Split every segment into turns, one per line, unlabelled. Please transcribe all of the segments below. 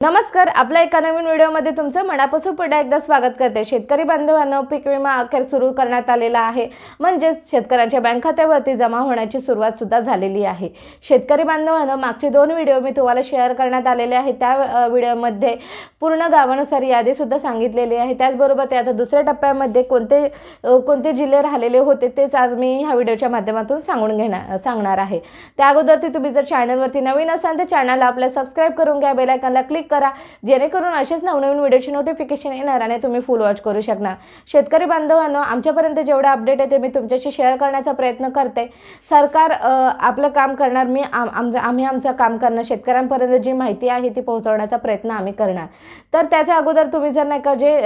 नमस्कार आपल्या एका नवीन व्हिडिओमध्ये तुमचं मनापासून पुन्हा एकदा स्वागत करते. शेतकरी बांधवांना पीक विमा अखेर सुरू करण्यात आलेला आहे. म्हणजेच शेतकऱ्यांच्या बँक खात्यावरती जमा होण्याची सुरुवात सुद्धा झालेली आहे. शेतकरी बांधवांना मागचे दोन व्हिडिओ मी तुम्हाला शेअर करण्यात आलेले आहे त्या व्हिडिओमध्ये पूर्ण गावानुसार यादी सुद्धा सांगितलेली आहे. त्याचबरोबर ते आता दुसऱ्या टप्प्यामध्ये कोणते कोणते जिल्हे राहिलेले होते तेच आज मी ह्या व्हिडिओच्या माध्यमातून सांगून घेणार सांगणार आहे. त्या अगोदर ते तुम्ही जर चॅनलवरती नवीन असाल तर चॅनलला आपल्या सबस्क्राईब करून घ्या बेलायकनला क्लिक करा. जेणेकरून असेच नवनवीन व्हिडिओची नोटिफिकेशन येणार आणि तुम्ही फुल वॉच करू शकणार. शेतकरी बांधवांनो आमच्यापर्यंत जेवढे अपडेट आहे ते मी तुमच्याशी शेअर करण्याचा प्रयत्न करते. सरकार आपलं काम करणार मी आम आमचं आम्ही आमचं काम करणार. शेतकऱ्यांपर्यंत जी माहिती आहे ती पोहोचवण्याचा प्रयत्न आम्ही करणार. तर त्याच्या अगोदर तुम्ही जर नाही का जे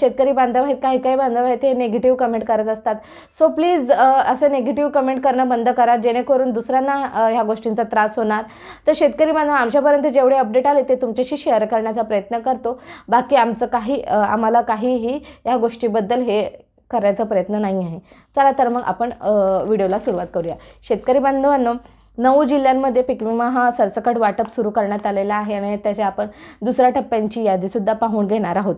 शेतकरी बांधव आहेत काही काही बांधव आहेत ते निगेटिव्ह कमेंट करत असतात. सो प्लीज असं निगेटिव्ह कमेंट करणं बंद करा. जेणेकरून दुसऱ्यांना ह्या गोष्टींचा त्रास होणार. तर शेतकरी बांधव आमच्यापर्यंत जेवढे अपडेट आले ते तुमच्याशी शेअर करण्याचा प्रयत्न करतो. बाकी आमचं काही आम्हाला काहीही या गोष्टीबद्दल हे करायचा प्रयत्न नाही आहे. चला तर मग आपण व्हिडिओला सुरुवात करूया. शेतकरी बांधवांनो नऊ जिल्ह्यांमध्ये पीक विमा हा सरसकट वाटप सुरू करण्यात आलेला आहे आणि त्याच्या आपण दुसऱ्या टप्प्यांची यादीसुद्धा पाहून घेणार आहोत.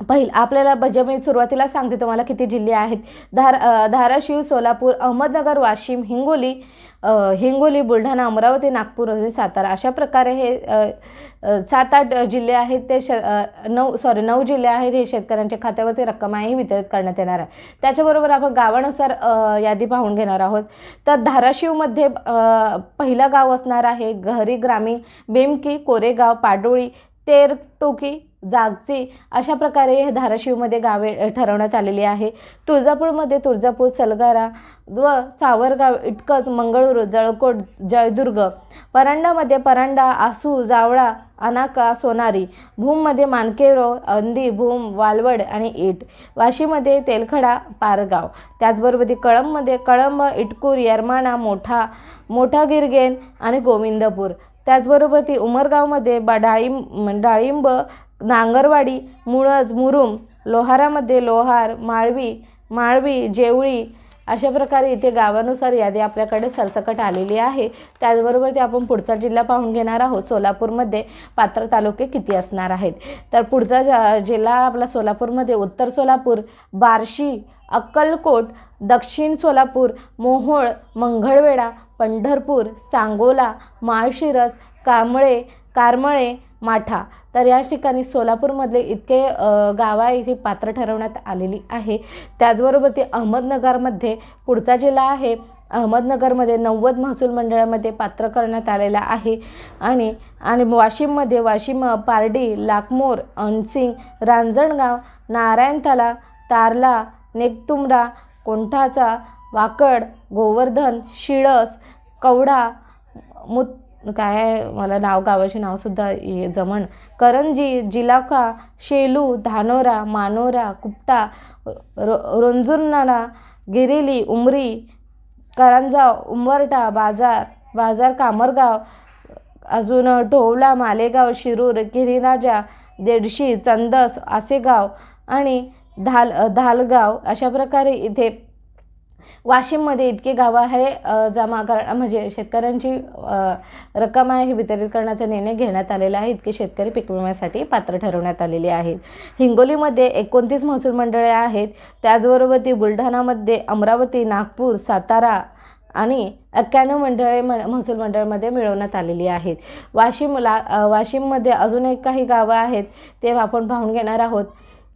पहिलं आपल्याला म्हणजे मी सुरुवातीला सांगते तुम्हाला किती जिल्हे आहेत? धार धाराशिव सोलापूर अहमदनगर वाशिम हिंगोली हिंगोली बुलढाणा अमरावती नागपूर आणि सातारा अशा प्रकारे हे सात आठ जिल्हे आहेत ते श नऊ सॉरी नऊ जिल्हे आहेत हे शेतकऱ्यांच्या खात्यावरती रक्कम आहे ही वितरित करण्यात येणार आहे. त्याच्याबरोबर आपण गावानुसार यादी पाहून घेणार आहोत. तर धाराशिवमध्ये पहिलं गाव असणार आहे घरी ग्रामीण बेमकी कोरेगाव पाडोळी तेर टोकी जागची अशा प्रकारे हे धाराशिवमध्ये गावे ठरवण्यात आलेली आहे. तुळजापूरमध्ये तुळजापूर सलगारा व सावरगाव इटकच मंगळूर जळकोट जयदुर्ग परांडामध्ये परांडा आसू जावळा अनाका सोनारी भूममध्ये मानकेरो अंदी भूम वालवड आणि इट वाशीमध्ये तेलखडा पारगाव त्याचबरोबर ती कळंबमध्ये कळंब इटकूर यरमाणा मोठा मोठा गिरगेन आणि गोविंदपूर त्याचबरोबर ती उमरगावमध्ये बा डाळिंब डाळिंब नांगरवाडी मुळज मुरुम लोहारामध्ये लोहार माळवी माळवी जेवळी अशा प्रकारे इथे गावानुसार यादी आपल्याकडे सरसकट आलेली आहे. त्याचबरोबर ते आपण पुढचा जिल्हा पाहून घेणार आहोत. सोलापूरमध्ये पात्र तालुके किती असणार आहेत? तर पुढचा ज- जिल्हा आपला सोलापूरमध्ये उत्तर सोलापूर बार्शी अक्कलकोट दक्षिण सोलापूर मोहोळ मंगळवेढा पंढरपूर सांगोला माळशिरस कांबळे कारमळे माठा. तर या ठिकाणी सोलापूरमधले इतके गावा इथे पात्र ठरवण्यात आलेली आहे. त्याचबरोबर ते अहमदनगरमध्ये पुढचा जिल्हा आहे. अहमदनगरमध्ये नव्वद महसूल मंडळामध्ये पात्र करण्यात आलेला आहे. आणि आणि वाशिममध्ये वाशिम पारडी लाकमोर अनसिंग रांजणगाव नारायणतला तारला नेकतुमरा कोंठाचा वाकड गोवर्धन शिळस कवडा मुत काय आहे, मला नाव गावाचे नावसुद्धा ये जमण करंजी जिलाका शेलू धानोरा मानोरा कुपटा रो रोंजुर्नाळा गिरिली उमरी करंजाव उंबरटा बाजार बाजार कामरगाव अजून ढोवला मालेगाव शिरूर गिरीराजा देडशी चंदस आसेगाव आणि धाल धालगाव अशा प्रकारे इथे वाशिममध्ये इतके गावं आहे जमा कर म्हणजे शेतकऱ्यांची रक्कम आहे ही वितरित करण्याचा निर्णय घेण्यात आलेला आहे. इतके शेतकरी पीक विम्यासाठी पात्र ठरवण्यात आलेले आहेत. हिंगोलीमध्ये एकोणतीस महसूल मंडळे आहेत. त्याचबरोबर ती बुलढाणामध्ये अमरावती नागपूर सातारा आणि एक्क्याण्णव मंडळे म महसूल मंडळामध्ये मिळवण्यात आलेली आहेत. वाशिमला वाशिममध्ये अजून एक काही गावं आहेत ते आपण पाहून घेणार आहोत.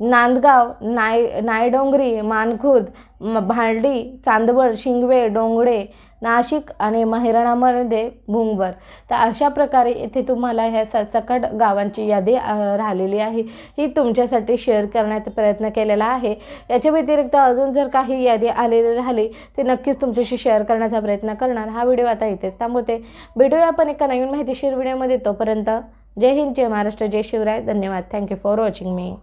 नांदगाव नाय नायडोंगरी मानखुर्द म भांडी चांदवड शिंगवे डोंगडे नाशिक आणि महिराणामध्ये भुंगवर तर अशा प्रकारे इथे तुम्हाला ह्या सचकट गावांची यादी राहिलेली आहे. ही तुमच्यासाठी शेअर करण्याचा प्रयत्न केलेला आहे. याच्या व्यतिरिक्त अजून जर काही यादी आलेली राहिली ते नक्कीच तुमच्याशी शेअर करण्याचा प्रयत्न करणार. हा व्हिडिओ आता इथेच थांबवते. भेटूया आपण एका नवीन माहितीशीर व्हिडिओमध्ये. तोपर्यंत जय हिंद जय महाराष्ट्र जय शिवराय. धन्यवाद. Thank you for watching me